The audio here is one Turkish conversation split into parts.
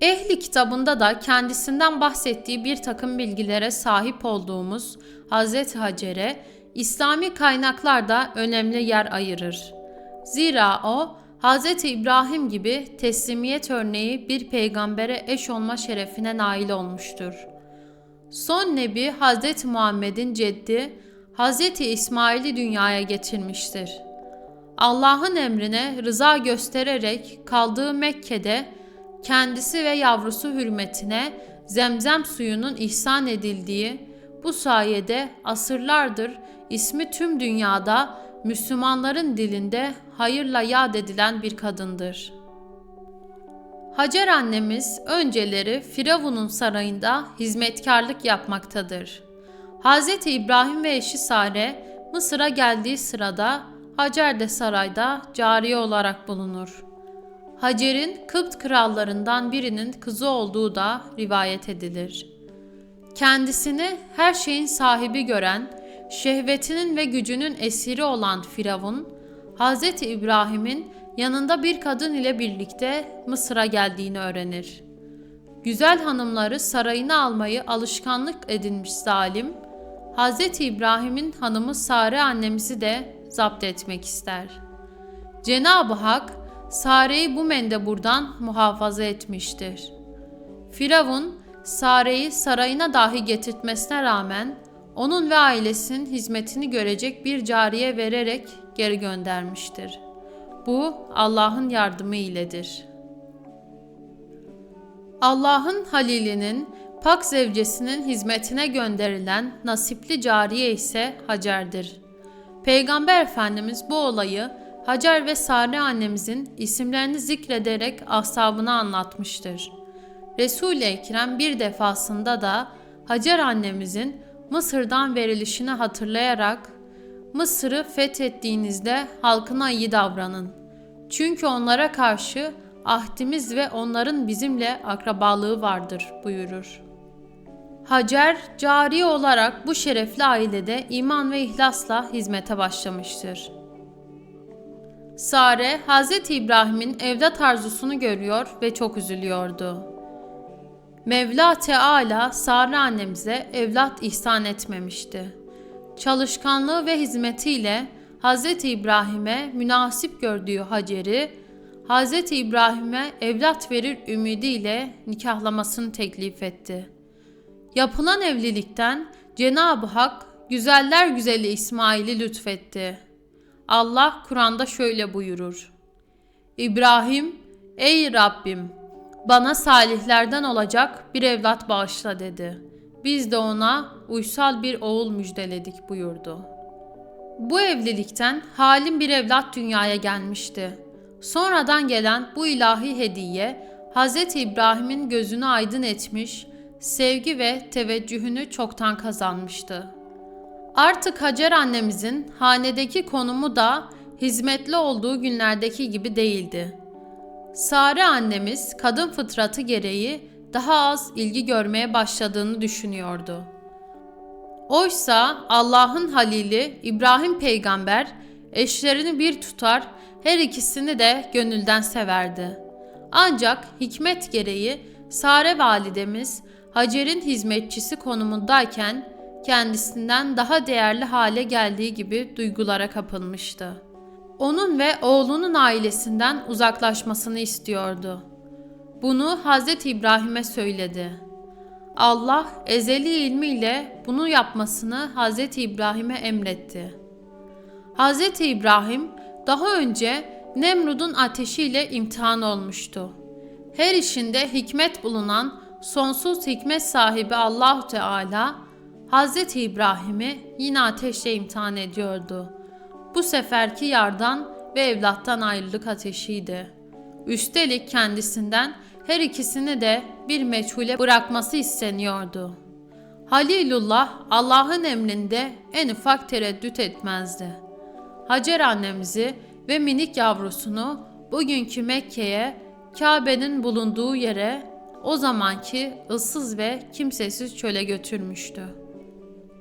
Ehli kitabında da kendisinden bahsettiği bir takım bilgilere sahip olduğumuz Hz. Hacer'e İslami kaynaklarda önemli yer ayırır. Zira o Hz. İbrahim gibi teslimiyet örneği bir peygambere eş olma şerefine nail olmuştur. Son nebi Hz. Muhammed'in ceddi Hz. İsmail'i dünyaya getirmiştir. Allah'ın emrine rıza göstererek kaldığı Mekke'de kendisi ve yavrusu hürmetine zemzem suyunun ihsan edildiği bu sayede asırlardır ismi tüm dünyada Müslümanların dilinde hayırla yad edilen bir kadındır. Hacer annemiz önceleri Firavun'un sarayında hizmetkarlık yapmaktadır. Hz. İbrahim ve eşi Sare Mısır'a geldiği sırada Hacer de sarayda cariye olarak bulunur. Hacer'in Kıpt krallarından birinin kızı olduğu da rivayet edilir. Kendisini her şeyin sahibi gören, şehvetinin ve gücünün esiri olan Firavun, Hz. İbrahim'in yanında bir kadın ile birlikte Mısır'a geldiğini öğrenir. Güzel hanımları sarayına almayı alışkanlık edinmiş zalim, Hz. İbrahim'in hanımı Sare annemizi de zapt etmek ister. Cenab-ı Hak Sare'yi bu mendeburdan muhafaza etmiştir. Firavun Sare'yi sarayına dahi getirtmesine rağmen onun ve ailesinin hizmetini görecek bir cariye vererek geri göndermiştir. Bu Allah'ın yardımı iledir. Allah'ın halilinin pak zevcesinin hizmetine gönderilen nasipli cariye ise Hacer'dir. Peygamber Efendimiz bu olayı Hacer ve Sare annemizin isimlerini zikrederek ashabına anlatmıştır. Resul-i Ekrem bir defasında da Hacer annemizin Mısır'dan verilişini hatırlayarak Mısır'ı fethettiğinizde halkına iyi davranın. Çünkü onlara karşı ahdimiz ve onların bizimle akrabalığı vardır buyurur. Hacer cari olarak bu şerefli ailede iman ve ihlasla hizmete başlamıştır. Sare, Hz. İbrahim'in evlat arzusunu görüyor ve çok üzülüyordu. Mevla Teala Sare annemize evlat ihsan etmemişti. Çalışkanlığı ve hizmetiyle Hz. İbrahim'e münasip gördüğü Hacer'i, Hz. İbrahim'e evlat verir ümidiyle nikahlamasını teklif etti. Yapılan evlilikten Cenab-ı Hak güzeller güzeli İsmail'i lütfetti. Allah Kur'an'da şöyle buyurur. İbrahim, ey Rabbim bana salihlerden olacak bir evlat bağışla dedi. Biz de ona uysal bir oğul müjdeledik buyurdu. Bu evlilikten halim bir evlat dünyaya gelmişti. Sonradan gelen bu ilahi hediye Hz. İbrahim'in gözünü aydın etmiş, sevgi ve teveccühünü çoktan kazanmıştı. Artık Hacer annemizin hanedeki konumu da hizmetli olduğu günlerdeki gibi değildi. Sare annemiz kadın fıtratı gereği daha az ilgi görmeye başladığını düşünüyordu. Oysa Allah'ın halili İbrahim peygamber eşlerini bir tutar, her ikisini de gönülden severdi. Ancak hikmet gereği Sare validemiz Hacer'in hizmetçisi konumundayken kendisinden daha değerli hale geldiği gibi duygulara kapılmıştı. Onun ve oğlunun ailesinden uzaklaşmasını istiyordu. Bunu Hz. İbrahim'e söyledi. Allah ezeli ilmiyle bunu yapmasını Hz. İbrahim'e emretti. Hz. İbrahim daha önce Nemrud'un ateşiyle imtihan olmuştu. Her işinde hikmet bulunan sonsuz hikmet sahibi Allahu Teala Hz. İbrahim'i yine ateşle imtihan ediyordu. Bu seferki yardan ve evlattan ayrılık ateşiydi. Üstelik kendisinden her ikisini de bir meçhule bırakması isteniyordu. Halilullah Allah'ın emrinde en ufak tereddüt etmezdi. Hacer annemizi ve minik yavrusunu bugünkü Mekke'ye, Kabe'nin bulunduğu yere o zamanki ıssız ve kimsesiz çöle götürmüştü.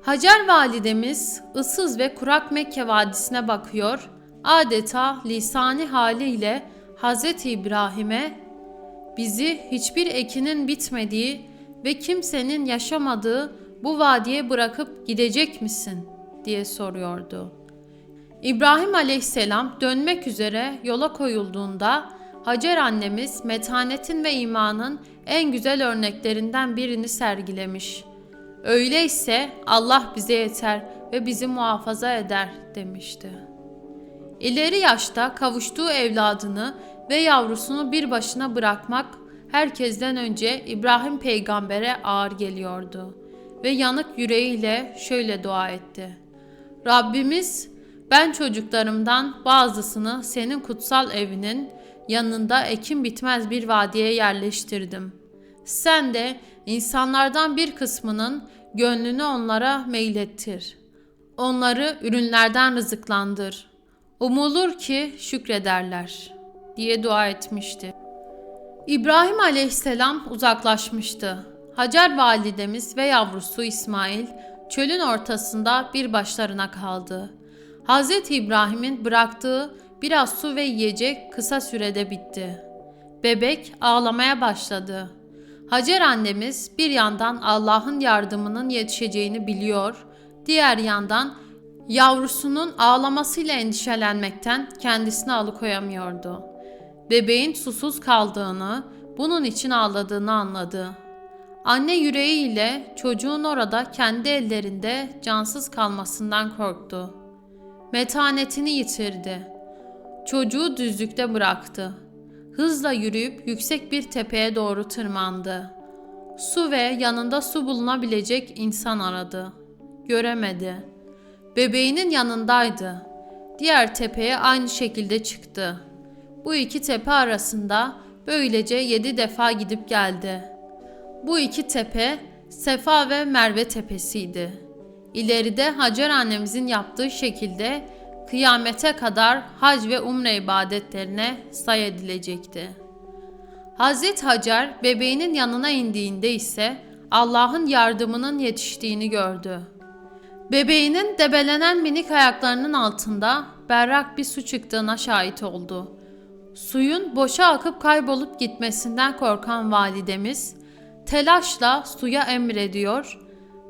Hacer validemiz ıssız ve kurak Mekke vadisine bakıyor, adeta lisani haliyle Hz. İbrahim'e bizi hiçbir ekinin bitmediği ve kimsenin yaşamadığı bu vadiye bırakıp gidecek misin diye soruyordu. İbrahim aleyhisselam dönmek üzere yola koyulduğunda Hacer annemiz metanetin ve imanın en güzel örneklerinden birini sergilemiş. Öyleyse Allah bize yeter ve bizi muhafaza eder demişti. İleri yaşta kavuştuğu evladını ve yavrusunu bir başına bırakmak herkesten önce İbrahim peygambere ağır geliyordu ve yanık yüreğiyle şöyle dua etti. Rabbimiz ben çocuklarımdan bazısını senin kutsal evinin yanında ekim bitmez bir vadiye yerleştirdim. Sen de insanlardan bir kısmının gönlünü onlara meylettir. Onları ürünlerden rızıklandır. Umulur ki şükrederler diye dua etmişti. İbrahim aleyhisselam uzaklaşmıştı. Hacer validemiz ve yavrusu İsmail çölün ortasında bir başlarına kaldı. Hz. İbrahim'in bıraktığı biraz su ve yiyecek kısa sürede bitti. Bebek ağlamaya başladı. Hacer annemiz bir yandan Allah'ın yardımının yetişeceğini biliyor, diğer yandan yavrusunun ağlamasıyla endişelenmekten kendisini alıkoyamıyordu. Bebeğin susuz kaldığını, bunun için ağladığını anladı. Anne yüreğiyle çocuğun orada kendi ellerinde cansız kalmasından korktu. Metanetini yitirdi. Çocuğu düzlükte bıraktı. Hızla yürüyüp yüksek bir tepeye doğru tırmandı. Su ve yanında su bulunabilecek insan aradı. Göremedi. Bebeğinin yanındaydı. Diğer tepeye aynı şekilde çıktı. Bu iki tepe arasında böylece yedi defa gidip geldi. Bu iki tepe Sefa ve Merve tepesiydi. İleride Hacer annemizin yaptığı şekilde kıyamete kadar hac ve umre ibadetlerine say edilecekti. Hazret Hacer bebeğinin yanına indiğinde ise Allah'ın yardımının yetiştiğini gördü. Bebeğinin debelenen minik ayaklarının altında berrak bir su çıktığına şahit oldu. Suyun boşa akıp kaybolup gitmesinden korkan validemiz telaşla suya emrediyor,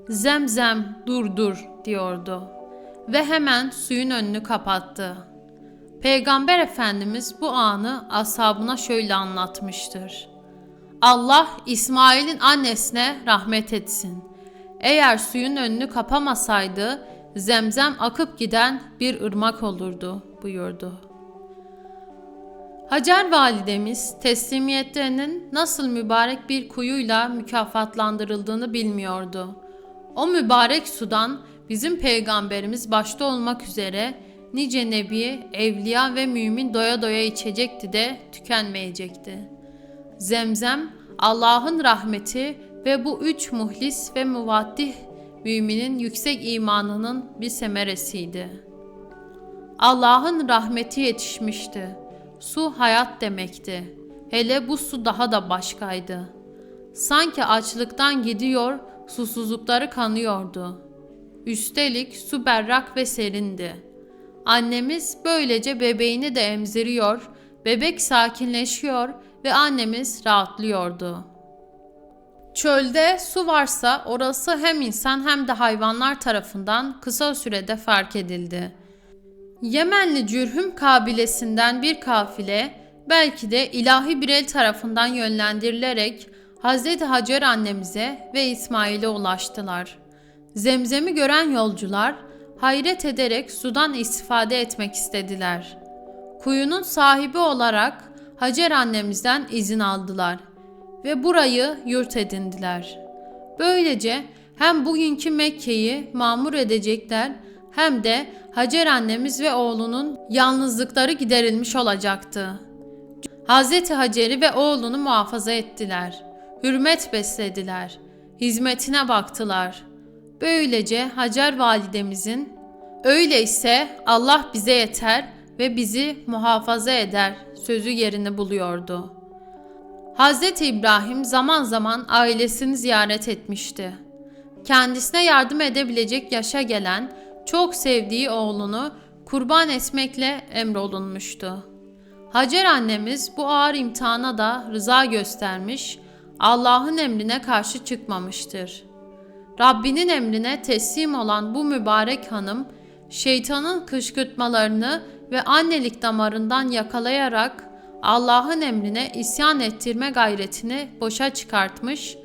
zemzem dur dur diyordu ve hemen suyun önünü kapattı. Peygamber Efendimiz bu anı ashabına şöyle anlatmıştır. Allah İsmail'in annesine rahmet etsin. Eğer suyun önünü kapamasaydı zemzem akıp giden bir ırmak olurdu buyurdu. Hacer validemiz teslimiyetlerinin nasıl mübarek bir kuyuyla mükafatlandırıldığını bilmiyordu. O mübarek sudan bizim peygamberimiz başta olmak üzere nice nebi, evliya ve mümin doya doya içecekti de tükenmeyecekti. Zemzem Allah'ın rahmeti ve bu üç muhlis ve muvaddih müminin yüksek imanının bir semeresiydi. Allah'ın rahmeti yetişmişti. Su hayat demekti. Hele bu su daha da başkaydı. Sanki açlıktan gidiyor, susuzlukları kanıyordu. Üstelik su berrak ve serindi. Annemiz böylece bebeğini de emziriyor, bebek sakinleşiyor ve annemiz rahatlıyordu. Çölde su varsa orası hem insan hem de hayvanlar tarafından kısa sürede fark edildi. Yemenli Cürhüm kabilesinden bir kafile belki de ilahi bir el tarafından yönlendirilerek Hz. Hacer annemize ve İsmail'e ulaştılar. Zemzem'i gören yolcular hayret ederek sudan istifade etmek istediler. Kuyunun sahibi olarak Hacer annemizden izin aldılar ve burayı yurt edindiler. Böylece hem bugünkü Mekke'yi mamur edecekler hem de Hacer annemiz ve oğlunun yalnızlıkları giderilmiş olacaktı. Hazreti Hacer'i ve oğlunu muhafaza ettiler. Hürmet beslediler. Hizmetine baktılar. Böylece Hacer validemizin öyleyse Allah bize yeter ve bizi muhafaza eder sözü yerini buluyordu. Hazreti İbrahim zaman zaman ailesini ziyaret etmişti. Kendisine yardım edebilecek yaşa gelen çok sevdiği oğlunu kurban etmekle emrolunmuştu. Hacer annemiz bu ağır imtihana da rıza göstermiş, Allah'ın emrine karşı çıkmamıştır. Rabbinin emrine teslim olan bu mübarek hanım, şeytanın kışkırtmalarını ve annelik damarından yakalayarak Allah'ın emrine isyan ettirme gayretini boşa çıkartmış,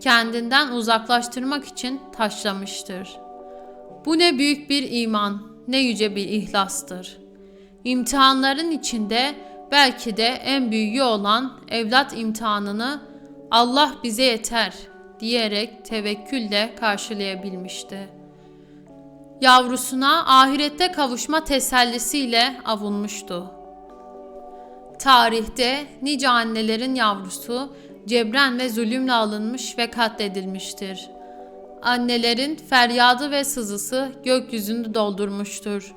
kendinden uzaklaştırmak için taşlamıştır. Bu ne büyük bir iman, ne yüce bir ihlastır. İmtihanların içinde belki de en büyüğü olan evlat imtihanını Allah bize yeter diyerek tevekkülle karşılayabilmişti. Yavrusuna ahirette kavuşma tesellisiyle avunmuştu. Tarihte nice annelerin yavrusu cebren ve zulümle alınmış ve katledilmiştir. Annelerin feryadı ve sızısı gökyüzünü doldurmuştur.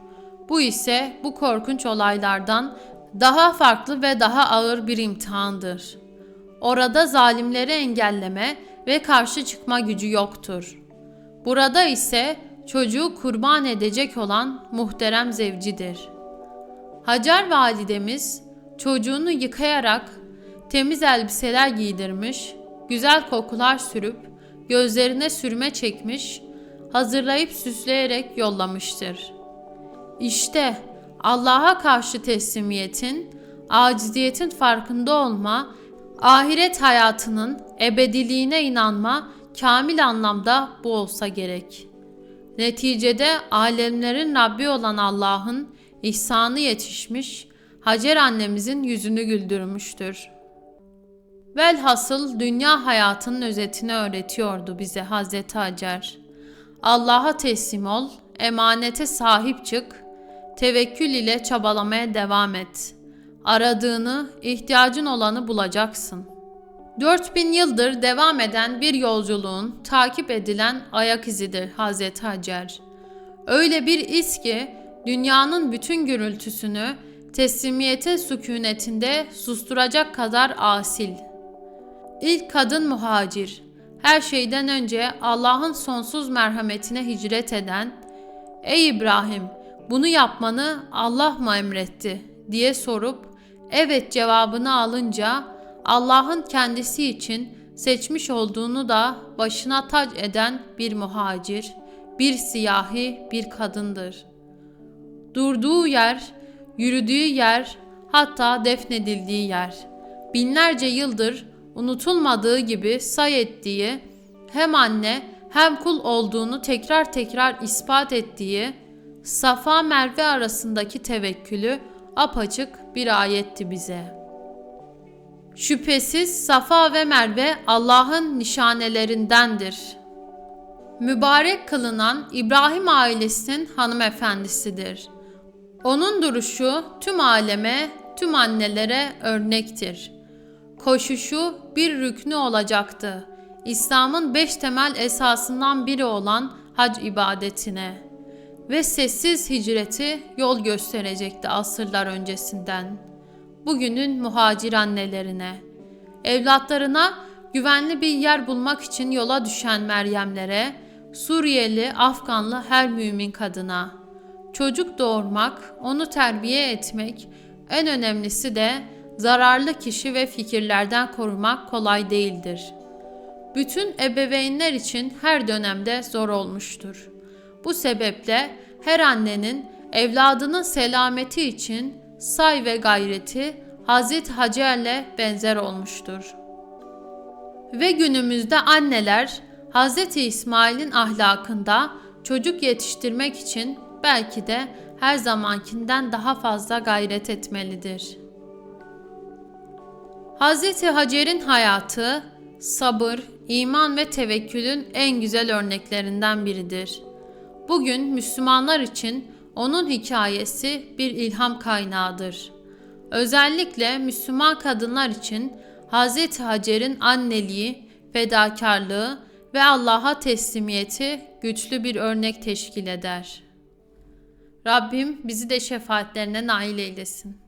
Bu ise bu korkunç olaylardan daha farklı ve daha ağır bir imtihandır. Orada zalimleri engelleme ve karşı çıkma gücü yoktur. Burada ise çocuğu kurban edecek olan muhterem zevcidir. Hacer validemiz çocuğunu yıkayarak temiz elbiseler giydirmiş, güzel kokular sürüp gözlerine sürme çekmiş, hazırlayıp süsleyerek yollamıştır. İşte Allah'a karşı teslimiyetin, aciziyetin farkında olma, ahiret hayatının ebediliğine inanma kamil anlamda bu olsa gerek. Neticede alemlerin Rabbi olan Allah'ın ihsanı yetişmiş, Hacer annemizin yüzünü güldürmüştür. Velhasıl dünya hayatının özetini öğretiyordu bize Hazreti Hacer. Allah'a teslim ol, emanete sahip çık, tevekkül ile çabalamaya devam et. Aradığını, ihtiyacın olanı bulacaksın. 4000 yıldır devam eden bir yolculuğun takip edilen ayak izidir Hazreti Hacer. Öyle bir iz ki dünyanın bütün gürültüsünü teslimiyete sükunetinde susturacak kadar asil. İlk kadın muhacir, her şeyden önce Allah'ın sonsuz merhametine hicret eden, Ey İbrahim, bunu yapmanı Allah mı emretti diye sorup evet cevabını alınca Allah'ın kendisi için seçmiş olduğunu da başına tac eden bir muhacir, bir siyahi, bir kadındır. Durduğu yer, yürüdüğü yer, hatta defnedildiği yer. Binlerce yıldır unutulmadığı gibi say ettiği, hem anne hem kul olduğunu tekrar tekrar ispat ettiği, Safa Merve arasındaki tevekkülü apaçık bir ayetti bize. Şüphesiz Safa ve Merve Allah'ın nişanelerindendir. Mübarek kılınan İbrahim ailesinin hanımefendisidir. Onun duruşu tüm aleme, tüm annelere örnektir. Koşuşu bir rüknü olacaktı. İslam'ın beş temel esasından biri olan hac ibadetine ve sessiz hicreti yol gösterecekti asırlar öncesinden. Bugünün muhacir annelerine, evlatlarına güvenli bir yer bulmak için yola düşen Meryemlere, Suriyeli, Afganlı her mümin kadına, çocuk doğurmak, onu terbiye etmek, en önemlisi de zararlı kişi ve fikirlerden korumak kolay değildir. Bütün ebeveynler için her dönemde zor olmuştur. Bu sebeple her annenin evladının selameti için say ve gayreti Hazreti Hacer'le benzer olmuştur. Ve günümüzde anneler Hazreti İsmail'in ahlakında çocuk yetiştirmek için belki de her zamankinden daha fazla gayret etmelidir. Hazreti Hacer'in hayatı sabır, iman ve tevekkülün en güzel örneklerinden biridir. Bugün Müslümanlar için onun hikayesi bir ilham kaynağıdır. Özellikle Müslüman kadınlar için Hz. Hacer'in anneliği, fedakarlığı ve Allah'a teslimiyeti güçlü bir örnek teşkil eder. Rabbim bizi de şefaatlerine nail eylesin.